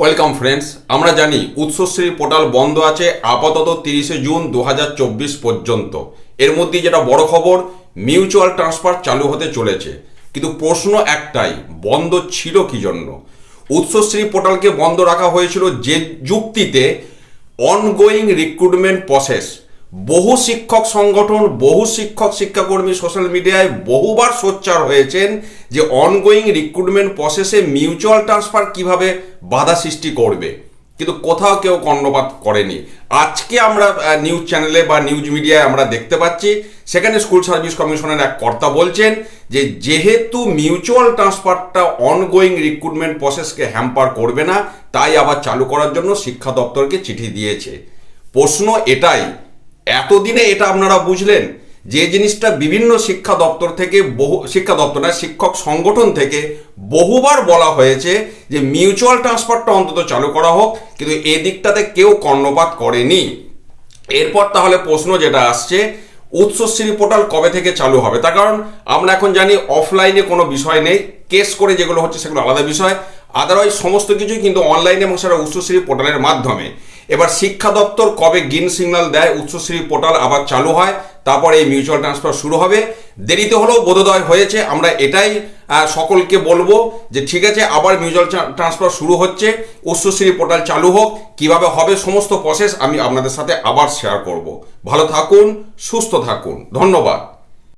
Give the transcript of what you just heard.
Welcome friends আমরা জানি Utsashree portal বন্ধ আছে আপাতত তিরিশে জুন দু হাজার চব্বিশ পর্যন্ত। এর মধ্যে যেটা বড় খবর, মিউচুয়াল ট্রান্সফার চালু হতে চলেছে। কিন্তু প্রশ্ন একটাই, বন্ধ ছিল কি জন্য উৎসশ্রী পোর্টালকে বন্ধ রাখা হয়েছিল যে যুক্তিতে অনগোয়িং রিক্রুটমেন্ট প্রসেস বহু শিক্ষক সংগঠন, বহু শিক্ষক শিক্ষাকর্মী সোশ্যাল মিডিয়ায় বহুবার সোচ্চার হয়েছেন যে অনগোয়িং রিক্রুটমেন্ট প্রসেসে মিউচুয়াল ট্রান্সফার কীভাবে বাধা সৃষ্টি করবে। কিন্তু কোথাও কেউ কর্ণপাত করেনি। আজকে আমরা নিউজ চ্যানেলে বা নিউজ মিডিয়ায় আমরা দেখতে পাচ্ছি, সেখানে স্কুল সার্ভিস কমিশনের এক কর্তা বলছেন যে যেহেতু মিউচুয়াল ট্রান্সফারটা অনগোয়িং রিক্রুটমেন্ট প্রসেসকে হ্যাম্পার করবে না, তাই আবার চালু করার জন্য শিক্ষা দপ্তরকে চিঠি দিয়েছে। প্রশ্ন এটাই এতদিনে এটা আপনারা বুঝলেন, যে জিনিসটা বিভিন্ন শিক্ষা দপ্তর থেকে বহু, শিক্ষা দপ্তর না, শিক্ষক সংগঠন থেকে বহুবার বলা হয়েছে যে মিউচুয়াল ট্রান্সফারটা অন্তত চালু করা হোক, কিন্তু এই দিকটাতে কেউ কর্ণপাত করেনি। এরপর তাহলে প্রশ্ন যেটা আসছে, উৎসশ্রী পোর্টাল কবে থেকে চালু হবে? তার কারণ আমরা এখন জানি অফলাইনে কোনো বিষয় নেই, কেস করে যেগুলো হচ্ছে সেগুলো আলাদা বিষয়। আদারওয়াইজ সমস্ত কিছুই কিন্তু অনলাইনে এবং সেটা উচ্চশ্রী পোর্টালের মাধ্যমে। এবার শিক্ষা দপ্তর কবে গ্রিন সিগন্যাল দেয় উচ্চশ্রী পোর্টাল আবার চালু হয়, তারপর এই মিউচুয়াল ট্রান্সফার শুরু হবে। দেরিতে হলেও বোধোদয় হয়েছে, আমরা এটাই সকলকে বলব যে ঠিক আছে, আবার মিউচুয়াল ট্রান্সফার শুরু হচ্ছে উচ্চশ্রী পোর্টাল চালু হোক, কীভাবে হবে সমস্ত প্রসেস আমি আপনাদের সাথে আবার শেয়ার করব। ভালো থাকুন, সুস্থ থাকুন, ধন্যবাদ।